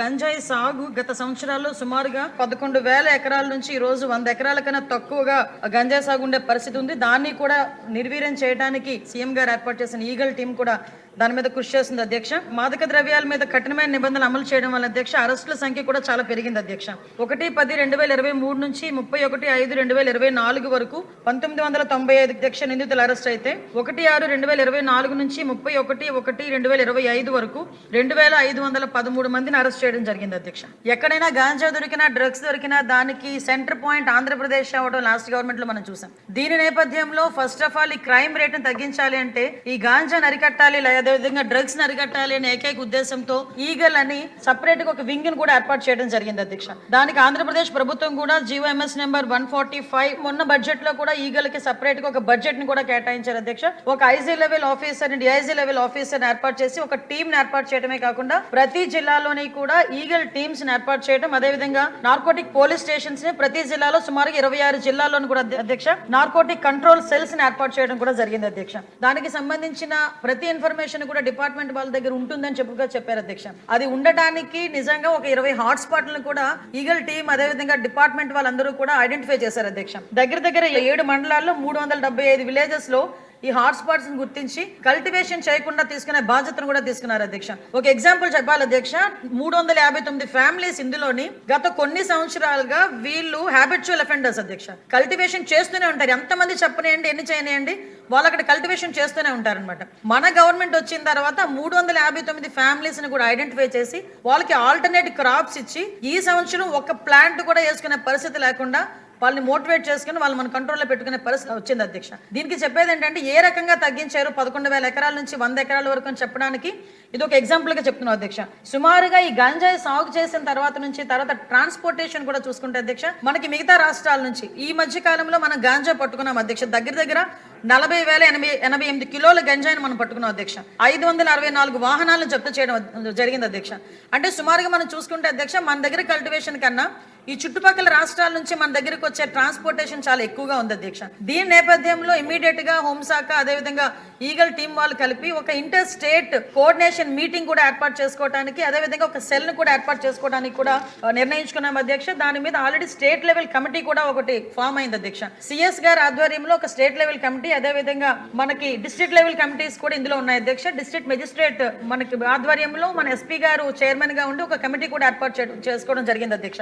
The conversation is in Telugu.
గంజాయి సాగు గత సంవత్సరాల్లో సుమారుగా పదకొండు వేల ఎకరాల నుంచి ఈ రోజు వంద ఎకరాల కన్నా తక్కువగా గంజాయి సాగు ఉండే పరిస్థితి ఉంది. దాన్ని కూడా నిర్వీర్యం చేయడానికి సీఎం గారు ఏర్పాటు చేసిన ఈగల్ టీం కూడా దాని మీద కృషి చేస్తుంది అధ్యక్ష. మాదక ద్రవ్యాల మీద కఠినమైన నిబంధనలు అమలు చేయడం వల్ల అధ్యక్ష అరెస్టుల సంఖ్య కూడా చాలా పెరిగింది అధ్యక్ష. ఒకటి పది రెండు వేల ఇరవై మూడు నుంచి ముప్పై ఒకటి ఐదు రెండు వేల ఇరవై నాలుగు వరకు పంతొమ్మిది వందల తొంభై ఐదు అధ్యక్ష నిందితులు అరెస్ట్ అయితే ఒకటి ఆరు రెండు వేల ఇరవై నాలుగు నుంచి ముప్పై ఒకటి ఒకటి రెండు వేల ఇరవై ఐదు వరకు రెండు వేల ఐదు వందల పదమూడు మందిని అరెస్ట్ చేయడం జరిగింది అధ్యక్ష. ఎక్కడైనా గాంజా దొరికినా డ్రగ్స్ దొరికినా దానికి సెంటర్ పాయింట్ ఆంధ్రప్రదేశ్ అవ్వడం లాస్ట్ గవర్నమెంట్లో మనం చూసాం. దీని నేపథ్యంలో ఫస్ట్ ఆఫ్ ఆల్ ఈ క్రైమ్ రేట్ని తగ్గించాలి అంటే ఈ గాంజాను అరికట్టాలి అదేవిధంగా డ్రగ్స్ని అరికట్టాలి అనే ఏకైక ఉద్దేశంతో ఈగల్ అని సపరేట్గా ఒక వింగ్ని కూడా ఏర్పాటు చేయడం జరిగింది అధ్యక్ష. దానికి ఆంధ్రప్రదేశ్ ప్రభుత్వం కూడా GO MS number one forty five మొన్న బడ్జెట్లో కూడా ఈగల్కి సపరేట్గా ఒక బడ్జెట్ని కూడా కేటాయించారు అధ్యక్ష. ఒక IG level officer DIG level officer ఏర్పాటు చేసి ఒక టీమ్ ఏర్పాటు చేయడమే కాకుండా ప్రతి జిల్లాలోని కూడా ఈగల్ టీమ్స్ని ఏర్పాటు చేయడం అదేవిధంగా నార్కోటిక్ పోలీస్ స్టేషన్స్ని ప్రతి జిల్లాలో సుమారు ఇరవై ఆరు జిల్లాల్లోని కూడా అధ్యక్ష నార్కోటిక్ కంట్రోల్ సెల్స్ని ఏర్పాటు చేయడం కూడా జరిగింది అధ్యక్ష. దానికి సంబంధించిన ప్రతి ఇన్ఫర్మేషన్ కూడా డిపార్ట్మెంట్ వాళ్ళ దగ్గర ఉంటుందని చెప్పుగా చెప్పారు అధ్యక్ష. అది ఉండటానికి నిజంగా ఒక ఇరవై హాట్ స్పాట్లను కూడా ఈగల్ టీం అదేవిధంగా డిపార్ట్మెంట్ వాళ్ళందరూ కూడా ఐడెంటిఫై చేశారు అధ్యక్ష. దగ్గర దగ్గర ఏడు మండలాల్లో మూడు వందల డెబ్బై ఐదు విలేజెస్లో ఈ హాట్స్పాట్స్ గుర్తించి కల్టివేషన్ చేయకుండా తీసుకునే బాధ్యతను కూడా తీసుకున్నారు అధ్యక్ష. ఒక ఎగ్జాంపుల్ చెప్పాలి అధ్యక్ష. మూడు వందల యాభై తొమ్మిది ఫ్యామిలీస్ ఇందులోని గత కొన్ని సంవత్సరాలుగా వీళ్ళు హ్యాబిచువల్ అఫెండర్స్ అధ్యక్ష. కల్టివేషన్ చేస్తూనే ఉంటారు. ఎంతమంది చెప్పనేయండి ఎన్ని చేయనియండి వాళ్ళు అక్కడ కల్టివేషన్ చేస్తూనే ఉంటారనమాట మన గవర్నమెంట్ వచ్చిన తర్వాత మూడు వందల యాభై తొమ్మిది ఫ్యామిలీస్ని కూడా ఐడెంటిఫై చేసి వాళ్ళకి ఆల్టర్నేట్ క్రాప్స్ ఇచ్చి ఈ సంవత్సరం ఒక ప్లాంట్ కూడా వేసుకునే పరిస్థితి లేకుండా వాళ్ళని మోటివేట్ చేసుకుని వాళ్ళు మన కంట్రోల్లో పెట్టుకునే పరిస్థితి వచ్చింది అధ్యక్ష. దీనికి చెప్పేది ఏంటంటే ఏ రకంగా తగ్గించారు పదకొండు వేల ఎకరాల నుంచి వంద ఎకరాల వరకు అని చెప్పడానికి ఇది ఒక ఎగ్జాంపుల్గా చెప్తున్నాం అధ్యక్ష. సుమారుగా ఈ గంజాయి సాగు చేసిన తర్వాత నుంచి తర్వాత ట్రాన్స్పోర్టేషన్ కూడా చూసుకుంటే అధ్యక్ష మనకి మిగతా రాష్ట్రాల నుంచి ఈ మధ్య కాలంలో మనం గాంజా పట్టుకున్నాం అధ్యక్ష. దగ్గర దగ్గర నలభై వేల ఎనభై ఎనభై ఎనిమిది కిలోల గంజాయిని మనం పట్టుకున్నాం అధ్యక్ష. ఐదు వందల అరవై నాలుగు వాహనాలను జప్తు చేయడం జరిగింది అధ్యక్ష. అంటే సుమారుగా మనం చూసుకుంటే అధ్యక్ష మన దగ్గర కల్టివేషన్ కన్నా ఈ చుట్టుపక్కల రాష్ట్రాల నుంచి మన దగ్గరికి వచ్చే ట్రాన్స్పోర్టేషన్ చాలా ఎక్కువగా ఉంది అధ్యక్ష. దీని నేపథ్యంలో ఇమీడియట్గా హోంశాఖ అదేవిధంగా ఈగల్ టీం వాళ్ళు కలిపి ఒక ఇంటర్ స్టేట్ కోఆర్డినేషన్ మీటింగ్ కూడా ఏర్పాటు చేసుకోవడానికి అదేవిధంగా ఒక సెల్ను కూడా ఏర్పాటు చేసుకోవడానికి కూడా నిర్ణయించుకున్నాం అధ్యక్ష. దాని మీద ఆల్రెడీ స్టేట్ లెవెల్ కమిటీ కూడా ఒకటి ఫామ్ అయింది అధ్యక్ష. సిఎస్ గారి ఆధ్వర్యంలో ఒక స్టేట్ లెవెల్ కమిటీ అదేవిధంగా మనకి డిస్ట్రిక్ట్ లెవెల్ కమిటీస్ కూడా ఇందులో ఉన్నాయి అధ్యక్ష. డిస్ట్రిక్ట్ మెజిస్ట్రేట్ మనకి ఆధ్వర్యంలో మన ఎస్పీ గారు చైర్మన్గా ఉండి ఒక కమిటీ కూడా ఏర్పాటు చే- చేసుకోవడం జరిగింది అధ్యక్ష.